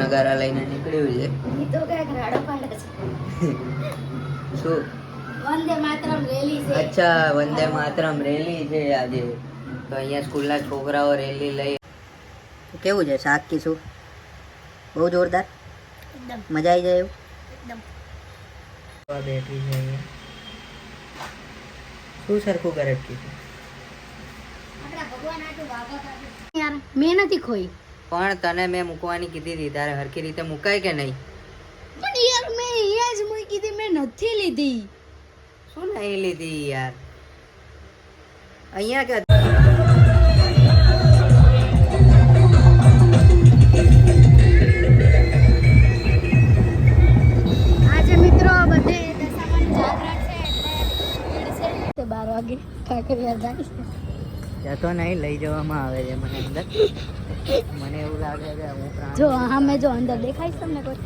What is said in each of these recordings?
નગારા લઈને નીકળ્યું છે. ઈ તો કાંઈક રાડો પાડે છે. શું? વંદે માતરમ રેલી છે. અચ્છા વંદે માતરમ રેલી છે આજે. તો અહીંયા સ્કૂલના છોકરાઓ રેલી લઈ કેવું છે? શાક કીશું બહુ જોરદાર? મજા આવી જાય એવું? બેઠી છે? અહીંયા શું સરખું કરે કીધું મેં નથી ખોઈ. પણ તને મેં મૂકવાની કીધી હતી. તારે હરખી રીતે મુકાય કે નહીં? પણ યાર મેં એ જ મૂકી હતી. મેં નથી લીધી. શું નહીં લીધી યાર? અહીંયા કે તે બાર વાગે કાંકરિયા જાય ત્યાં જતો નહીં લઈ જવામાં આવે છે મને અંદર. મને એવું લાગે કે હું પ્રાણ જો સામે જો અંદર દેખાય છે તમને કોઈ?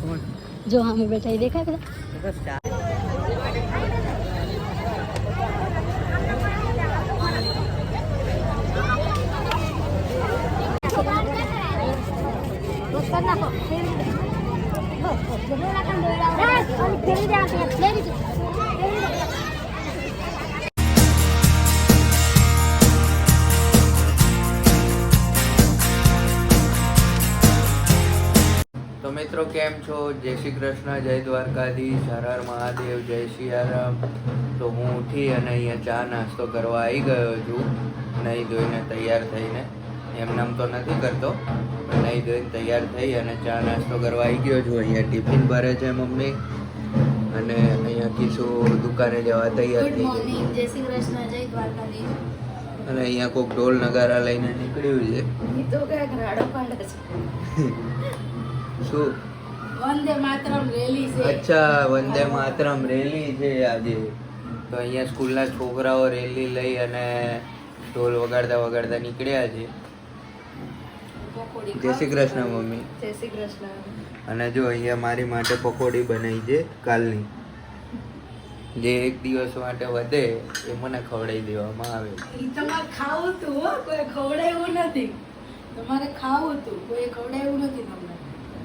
કોણ? જો સામે બેઠા ઈ દેખાય બધા એ તો સ્ટાર મિત્રો કેમ છો? જય શ્રી કૃષ્ણ જય દ્વારકાધીશ હર હર મહાદેવ જય સિયારામ તો હું ઉઠી અને અહીંયા ચા નાસ્તો કરવા આવી ગયો છું. નહીં ધોઈને તૈયાર થઈને. એમ નામ તો નથી કરતો પણ નહીં ધોઈને તૈયાર થઈ અને ચા નાસ્તો કરવા આવી ગયો છું. અહીંયા ટિફિન ભરે છે મમ્મી. અને અહીંયા કીશું દુકાને જવા તૈયાર થઈ ગઈ જય શ્રી કૃષ્ણ જય દ્વારકાધીશ. અને અહીંયા કોઈક ઢોલ નગારા લઈને નીકળ્યું છે. શું? વંદે માતરમ રેલી છે. અચ્છા વંદે માતરમ રેલી છે આજે. તો અહીંયા સ્કૂલના છોકરાઓ રેલી લઈ અને ઢોલ વગાડતા વગાડતા નીકળ્યા છે. જય શ્રી કૃષ્ણ મમ્મી. જય શ્રી કૃષ્ણ. અને જો અહીંયા મારી માટે પકોડી બનાવી છે કાલની. જે એક દિવસ માટે વધે એ મને ખવડાવી દેવામાં આવે. તમારે ખાવું હતું હો કોઈ ખવડાવ્યું નથી. તમારે ખાવું હતું કોઈ ખવડાવ્યું નથી તમને.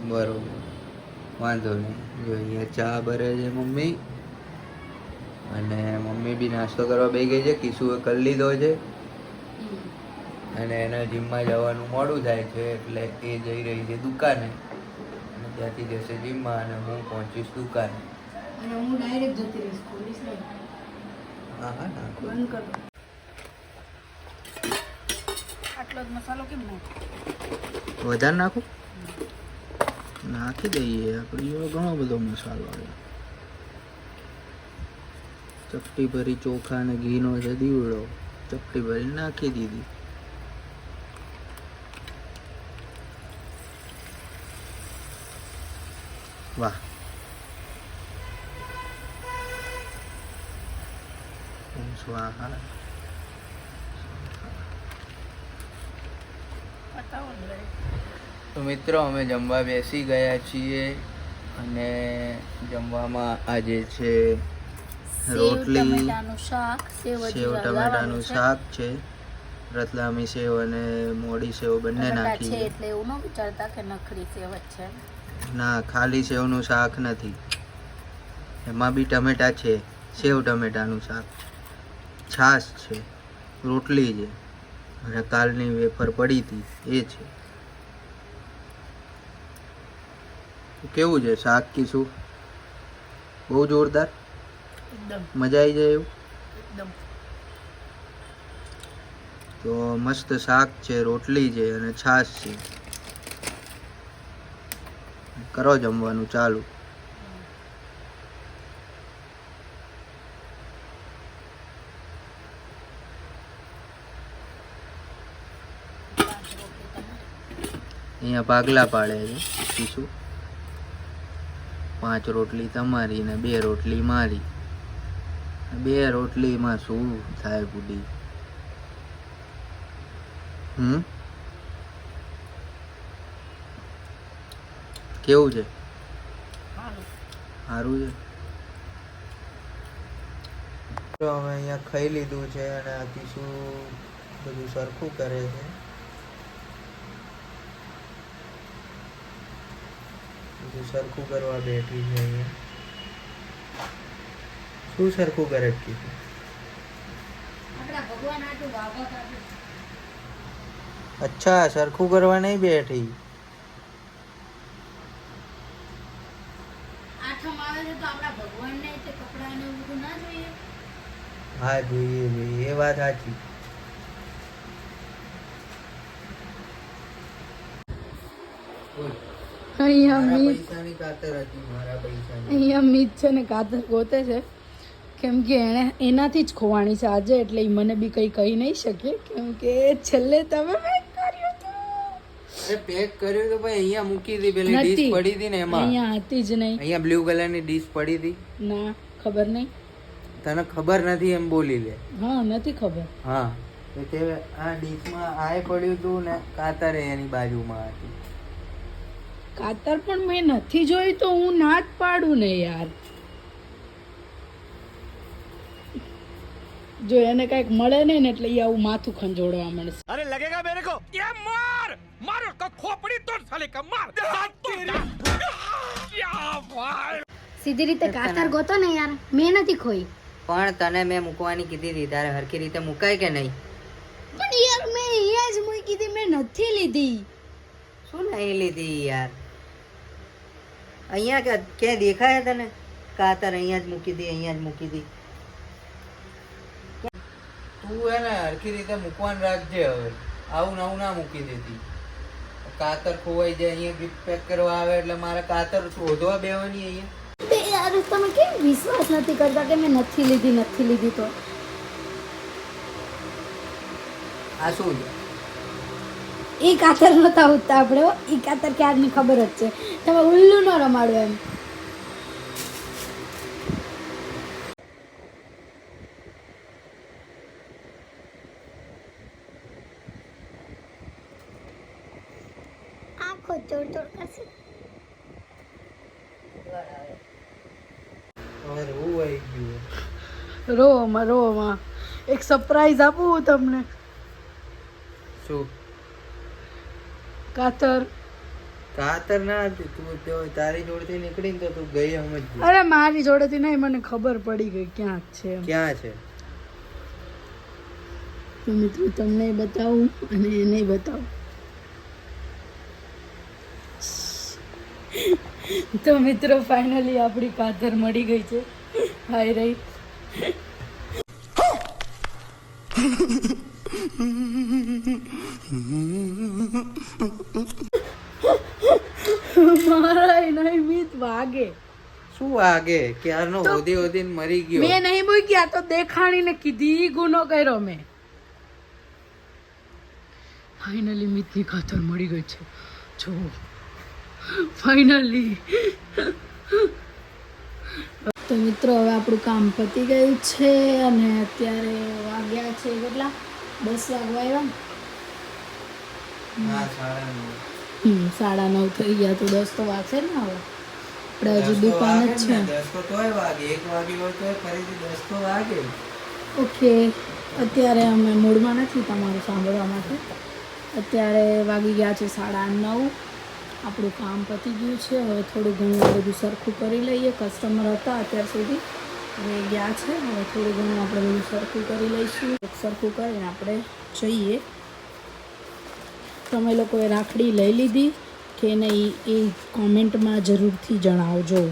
બરોબર. વાંધો નહીં. જો અહીંયા ચા ભરે છે મમ્મી. અને મમ્મી બી નાસ્તો કરવા બે ગઈ છે. કિશુએ કરી લીધો છે. અને એને જીમમાં જવાનું મોડું થાય છે એટલે એ જઈ રહી છે દુકાને. અને ત્યાંથી જશે જીમમાં અને હું પહોંચીશ દુકાને. અને હું ડાયરેક્ટ જતી રહીશ પોલીસ હા હા નાખો બંધ કરો. આટલો મસાલો કેમ નાખો? વધારે નાખું? નાખી દઈએ. આપણે એવો ઘણો બધો મસાલો આવે. ચપટી ભરી ચોખા અને ઘીનો છે દીવડો. ચપટી ભરી નાખી દીધી. વાહ. સ્વાહા. તો મિત્રો અમે જમવા બેસી ગયા છીએ અને જમવામાં આજે છે રોટલી શાક સેવ ટમેટાનું શાક છે રતલામી સેવ અને મોડી સેવ બંને નાખી છે એટલે એવું ન વિચારતા કે નખરી સેવ છે. ના ખાલી સેવનું શાક નથી. એમાં બી ટમેટા છે સેવ ટમેટાનું શાક. છાશ છે રોટલી છે અને કાલની વેફર પડી હતી એ છે. કેવું છે? શાક કી શું? બહુ જોરદાર? મજા આવી જાય એવું? તો મસ્ત શાક છે રોટલી છે અને છાશ છે. કરો જમવાનું ચાલુ. અહીંયા પાગલા પાડે છે. પીશું પાંચ રોટલી તમારી ને બે રોટલી મારી. બે રોટલીમાં શું થાય પૂડી હમ? કેવું છે? સારું છે. તો અમે અહીંયા ખાઈ લીધું છે અને આ કિશુ બધું સરખું કરે છે. જો સરખું કરવા બેઠી છે અહીંયા. શું સરખું કરે છે કીધું? અચ્છા સરખું કરવા નહીં બેઠી. આઠમ આવે છે તો આપણા ભગવાનને તે કપડાને એવું બધું ના જોઈએ? હા જોઈએ જોઈએ એ વાત સાચી. અહીંયા મીત હતી અહીંયા છે ને કાતર ગોતે છે. કેમ કે એણે એનાથી જ ખોવાણી છે આજે એટલે મને બી કંઈ કહી નહીં શકે. કેમ કે છેલ્લે તમે કર્યું હતું પેક કર્યું તો ભાઈ અહીંયા મૂકી હતી પેલી ડીશ પડી હતી ને એમાં. અહીંયા હતી જ નહીં. અહીંયા બ્લુ કલરની ડીશ પડી હતી ના ખબર નહીં. તને ખબર નથી એમ બોલી લે. હા નથી ખબર. હા તે આ ડીશમાં આય પડ્યું હતું ને કાતરે એની બાજુમાં હતી. કાતર પણ મેં નથી જોઈ તો હું ના જ પાડું ને યાર. જો એને કંઈક મળે નહીં ને એટલે આવું માથું ખંજોડવા મળશે અરે લગેગા મેરે કો? એ માર! મારો કો ખોપડી તોડ સાલે કા માર! સીધી રીતે કાતર ગોતો ને યાર. મેં નથી ખોઈ. પણ તને મેં મૂકવાની કીધી હતી. તારે હરખી રીતે મુકાય કે નહીં? પણ યાર મેં એ જ મૂકી દીધી મેં નથી લીધી. શું નહીં લીધી યાર? અહીંયા ક્યાંય ક્યાં દેખાય તને? કાતર અહીંયા જ મૂકી હતી અહીંયા જ મૂકી હતી તું એને હરખી રીતે મૂકવાનું રાખજે હવે. આવું નવું ના મૂકી દેતી. કાતર ખોવાઈ જાય અહીંયા ગિફ્ટ પેક કરવા આવે એટલે મારે કાતર શોધવા બેવાની અહીંયા. યાર તમે કેમ વિશ્વાસ નથી કરતા કે મેં નથી લીધી નથી લીધી તો? આ શું છે? એ કાતર નતા ઉઠતા આપણે એ ઈ કાતર ક્યારની ખબર જ છે. તમે ઉલ્લુ ન રમાડો એમ. આખો ચોર ચોર કરશે. હવે રોવું આવી ગયું રોમાં રોમાં એક સરપ્રાઈઝ આપું હું તમને. શું? કાતર. કાતર ના હતી તું તો તારી જોડેથી નીકળી તો તું ગઈ સમજ અરે મારી જોડેથી નહીં મને ખબર પડી ગઈ ક્યાં છે ક્યાં છે? તો મિત્રો તમને બતાવું અને એને બતાવું. તો મિત્રો ફાઇનલી આપણી કાતર મળી ગઈ છે. હાય રહી મારા નહીં મીત વાગે. શું વાગે? ક્યારનો ઓધી હોદીને મરી ગયો? મેં નહીં આ તો દેખાણીને કીધી ગુનો કર્યો મેં. ફાઇનલી મિતની ખાતર મળી ગઈ છે. જો ફાઇનલી તો મિત્રો હવે આપણું કામ પતી ગયું છે અને અત્યારે વાગ્યા છે કેટલા? દસ વાગવા આવ્યા. હમ સાડા નવ થઈ ગયા તો દસ તો વાગશે ને હવે? આપણે હજુ દુકાન જ છે. દસ તો તોય વાગે. એક વાગી હોય તો ફરીથી દસ તો વાગે. ઓકે અત્યારે અમે મૂડમાં નથી તમારું સાંભળવા માટે. અત્યારે વાગી ગયા છે સાડા નવ. આપણું કામ પતી ગયું છે. હવે થોડું ઘણું બધું સરખું કરી લઈએ. કસ્ટમર હતા અત્યાર સુધી. હવે ગયા છે. હવે થોડું ઘણું આપણે બધું સરખું કરી લઈશું. સરખું કરીને આપણે જઈએ. તમે લોકોએ રાખડી લઈ લીધી કે નહીં એ કોમેન્ટમાં જરૂરથી જણાવજો.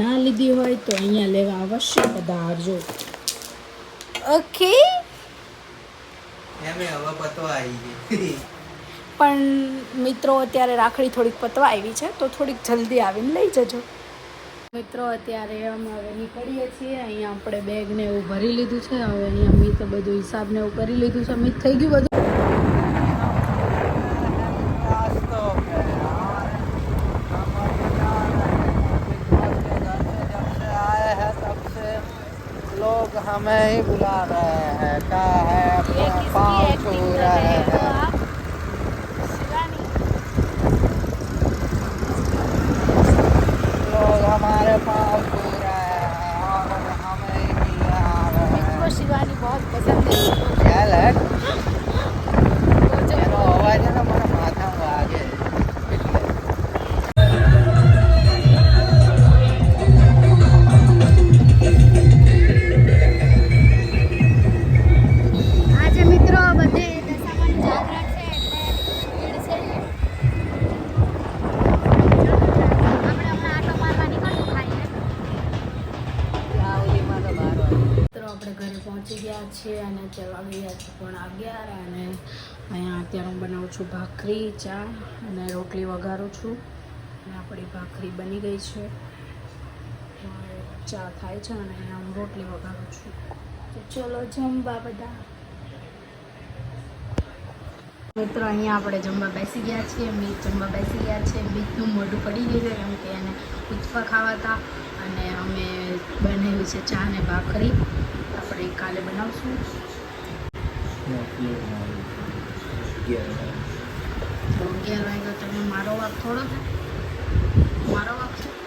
ના લીધી હોય તો અહીંયા લેવા અવશ્ય પધારજો. ઓકે પણ મિત્રો અત્યારે રાખડી થોડીક પતવા આવી છે તો થોડીક જલ્દી આવીને લઈ જજો. મિત્રો અત્યારે અમે હવે નીકળીએ છીએ. અહીંયા આપણે બેગ ને એવું ભરી લીધું છે. હવે અહીંયા મિત બધું હિસાબ ને એવું કરી લીધું છે. મિત થઈ ગયું બધું? लोग हमें ही बुला रहे हैं क्या है पाँव छू रहे हैं? तो लोग हमारे पाँव छू रहे हैं और हमें ही मिलने आ रहे हैं। शिवानी बहुत पसंद है। क्या છે અને વાગી ગયા છે પણ અગિયાર અને અહીંયા અત્યારે હું બનાવું છું ભાખરી, ચા અને રોટલી વઘારું છું. અને આપણી ભાખરી બની ગઈ છે. ચા થાય છે અને અહીંયા હું રોટલી વઘારું છું. તો ચલો જમવા બધા. મિત્રો, અહીંયા આપણે જમવા બેસી ગયા છીએ. મીત જમવા બેસી ગયા છે. મીતનું મોઢું પડી ગયું છે કેમ કે એને ઉત્પા ખાવા હતા. અને અમે બનાવ્યું છે ચા ને ભાખરી. આપણે કાલે બનાવશું. તો મારો વાક થોડો. મારો વાક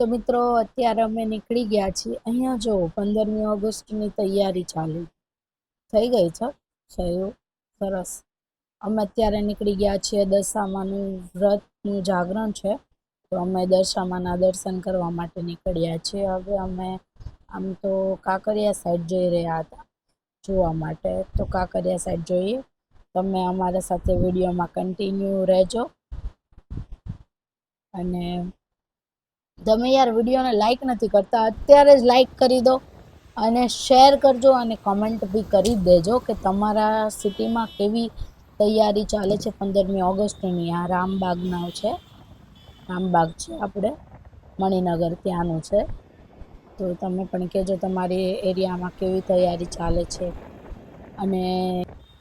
તો મિત્રો, અત્યારે અમે નીકળી ગયા છીએ. અહીંયા જો, પંદરમી ઓગસ્ટની તૈયારી ચાલુ. થઈ ગઈ છે? થયું? સરસ. અમે અત્યારે નીકળી ગયા છીએ દશામાનું વ્રતનું જાગરણ છે. તો અમે દશામાના દર્શન કરવા માટે નીકળ્યા છીએ. હવે અમે આમ તો કાંકરિયા સાઈડ જઈ રહ્યા હતા જોવા માટે. તો કાંકરિયા સાઈડ જોઈએ. તમે અમારા સાથે વિડીયોમાં કન્ટિન્યુ રહેજો. અને તમે યાર વિડીયોને લાઈક નથી કરતા, અત્યારે જ લાઈક કરી દો અને શેર કરજો અને કમેન્ટ બી કરી દેજો કે તમારા સિટીમાં કેવી તૈયારી ચાલે છે પંદરમી ઓગસ્ટની. આ રામબાગના છે. રામબાગ છે આપણે. મણિનગર ત્યાંનું છે. તો તમે પણ કહેજો તમારી એરિયામાં કેવી તૈયારી ચાલે છે. અને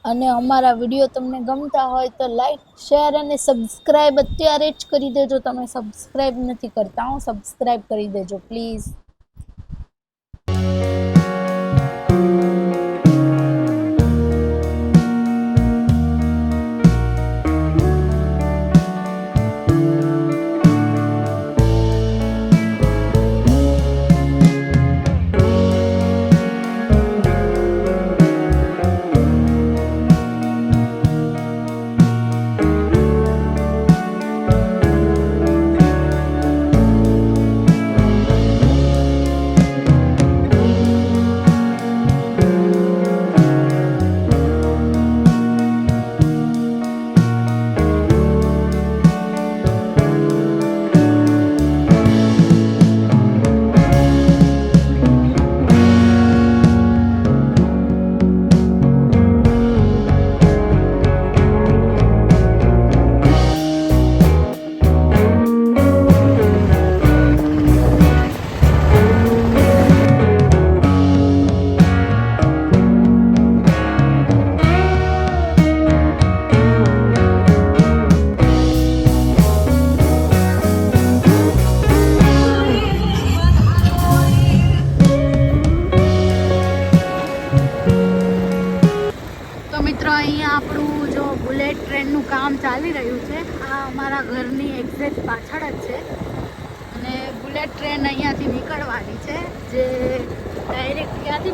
અને અમારા વીડિયો તમને ગમતા હોય તો લાઈક, શેર અને સબસ્ક્રાઈબ અત્યારે જ કરી દેજો. તમે સબસ્ક્રાઈબ નથી કરતા હું, સબસ્ક્રાઈબ કરી દેજો, પ્લીઝ. ટ્રેન અહીંયાથી નીકળવાની છે જે ડાયરેક્ટ ક્યાંથી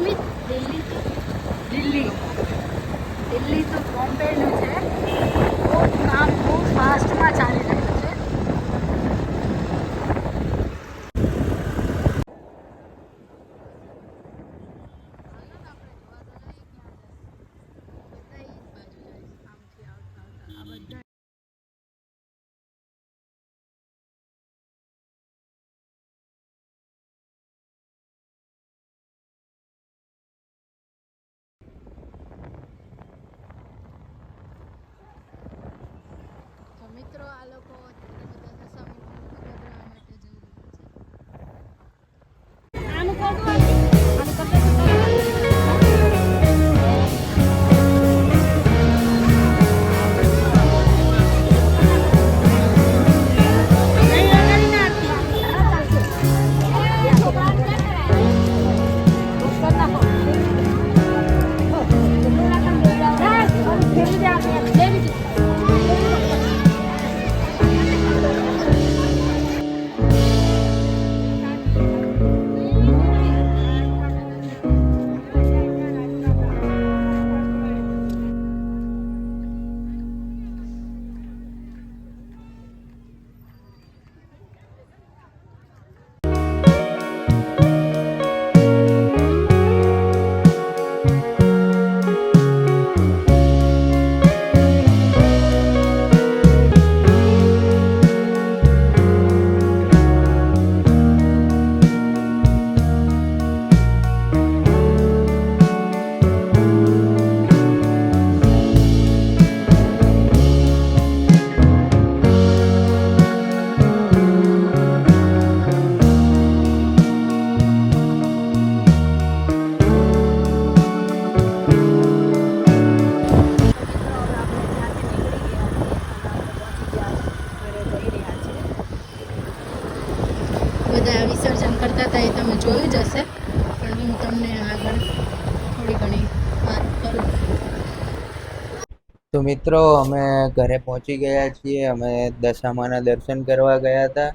મિત્રો, અમે ઘરે પહોંચી ગયા છીએ. અમે દશામાના દર્શન કરવા ગયા હતા.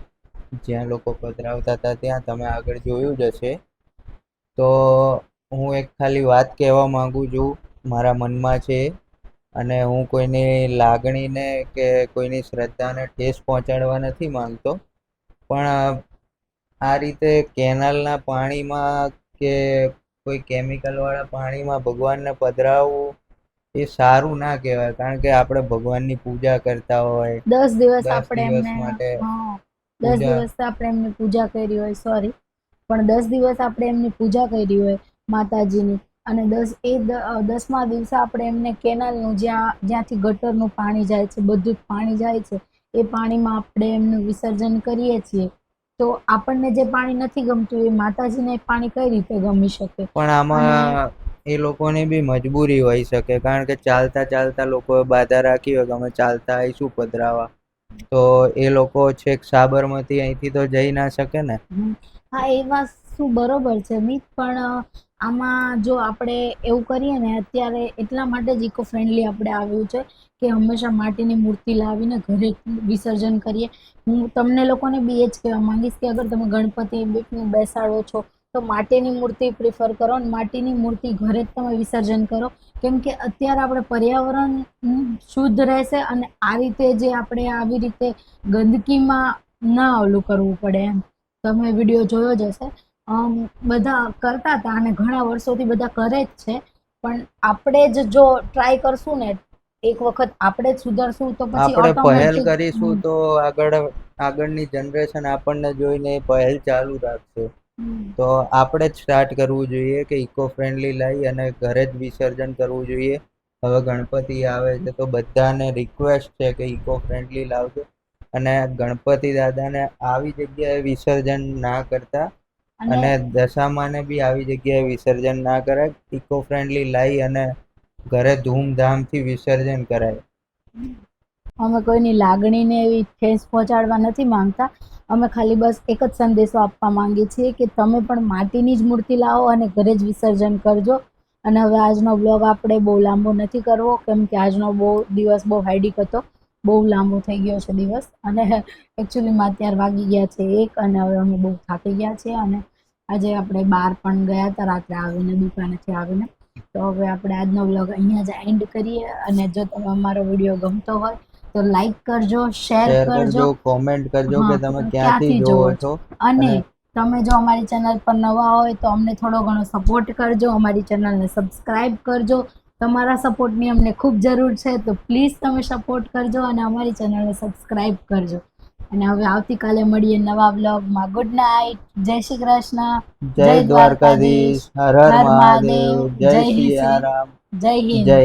જ્યાં લોકો પધરાવતા હતા, ત્યાં તમે આગળ જોયું જ હશે. તો હું એક ખાલી વાત કહેવા માંગુ છું. મારા મનમાં છે અને હું કોઈની લાગણીને કે કોઈની શ્રદ્ધાને ઠેસ પહોંચાડવા નથી માંગતો. પણ આ રીતે કેનાલના પાણીમાં કે કોઈ કેમિકલવાળા પાણીમાં ભગવાનને પધરાવવું એ સારું ના કહેવાય કારણ કે આપણે ભગવાનની પૂજા કરતા હોય દસ દિવસ આપણે એમને માટે દસ દિવસ આપણે એમની પૂજા કરી હોય સોરી પણ દસ દિવસ આપણે એમની પૂજા કરી હોય માતાજીની અને દસ એ દસમા દિવસે આપણે એમને કેનાલનું જ્યાં જ્યાંથી ગટરનું પાણી જાય છે બધું જ પાણી જાય છે એ પાણીમાં આપણે એમનું વિસર્જન કરીએ છીએ. તો આપણને જે પાણી નથી ગમતું એ માતાજીને પાણી કઈ રીતે ગમી શકે? પણ આમાં એ લોકોની બી મજબૂરી હોઈ શકે. કારણ કે ચાલતા ચાલતા લોકોએ બાધા રાખી હોય કે અમે ચાલતા આવીશું પધરાવા. તો એ લોકો છેક સાબરમતી અહીંથી તો જઈ ના શકે ને. હા, એ વાત શું બરોબર છે મિત, પણ આમાં જો આપણે એવું કરીએ ને, અત્યારે એટલા માટે જ ઇકો ફ્રેન્ડલી આપણે આવ્યું છે કે હંમેશા માટીની મૂર્તિ લાવીને ઘરે વિસર્જન કરીએ. હું તમને લોકોને બી એ જ કહેવા માંગીશ કે અગર તમે ગણપતિ બેસાડો છો તો માટીની મૂર્તિ પ્રિફર કરો અને માટીની મૂર્તિ ઘરે જ તમે વિસર્જન કરો. કેમ કે અત્યારે આપણે પર્યાવરણ શુદ્ધ રહેશે અને આ રીતે જે આપણે આવી રીતે ગંદકીમાં ના ઓલું કરવું પડે એમ. તમે વીડિયો જોયો જ હશે. બધા કરતા હતા અને ઘણા વર્ષોથી બધા કરે જ છે. પણ આપણે જ જો ટ્રાય કરશું ને એક વખત આપણે જ સુધરશું તો પછી આપણે પહેલ કરીશું તો આગળ આગળની જનરેશન આપણને જોઈને પહેલ ચાલુ રાખશે. હમ. તો આપણે જ સ્ટાર્ટ કરવું જોઈએ કે ઇકો ફ્રેન્ડલી લઈ અને ઘરે જ વિસર્જન કરવું જોઈએ. હવે ગણપતિ આવે છે તો બધાને રિક્વેસ્ટ છે કે ઇકો ફ્રેન્ડલી લાવજો. અને ગણપતિ દાદાને આવી જગ્યાએ વિસર્જન ના કરતા અને અને દશામાને બી આવી જગ્યાએ વિસર્જન ના કરાય ઇકો ફ્રેન્ડલી લાવી અને ઘરે ધૂમધામથી વિસર્જન કરાય. અમે કોઈની લાગણીને એવી ઠેસ પહોંચાડવા નથી માંગતા. અમે ખાલી બસ એક જ સંદેશો આપવા માંગીએ છીએ કે તમે પણ માટીની જ મૂર્તિ લાવો અને ઘરે જ વિસર્જન કરજો. અને હવે આજનો બ્લોગ આપણે બહુ લાંબો નથી કરવો, કેમ કે આજનો બહુ દિવસ બહુ હેડિક હતો. બહુ લાંબો થઈ ગયો છે દિવસ. અને એકચ્યુઅલીમાં અત્યારે વાગી ગયા છે એક અને હવે અમે બહુ થાકી ગયા છીએ. અને આજે આપણે બહાર પણ ગયા હતા, રાત્રે આવીને, દુકાનેથી આવીને. તો હવે આપણે આજનો વ્લોગ અહીંયા જ એન્ડ કરીએ. અને જો તમે અમારો વીડિયો ગમતો હોય તો લાઈક કરજો શેર કરજો. કોમેન્ટ કરજો કે તમે ક્યાંથી જોવો છો? અને તમે જો અમારી ચેનલ પર નવા હોય તો અમને થોડો ઘણો સપોર્ટ કરજો અમારી ચેનલને સબસ્ક્રાઇબ કરજો. તમારા સપોર્ટની અમને ખૂબ જરૂર છે તો પ્લીઝ તમે સપોર્ટ કરજો અને અમારી ચેનલને સબસ્ક્રાઇબ કરજો. અને હવે આવતીકાલે મળીએ નવા બ્લોગમાં ગુડ નાઇટ જય શ્રી કૃષ્ણ. જય દ્વારકાધીશ. હર હર મહાદેવ. જય શ્રી રામ જય હિન્દ. જય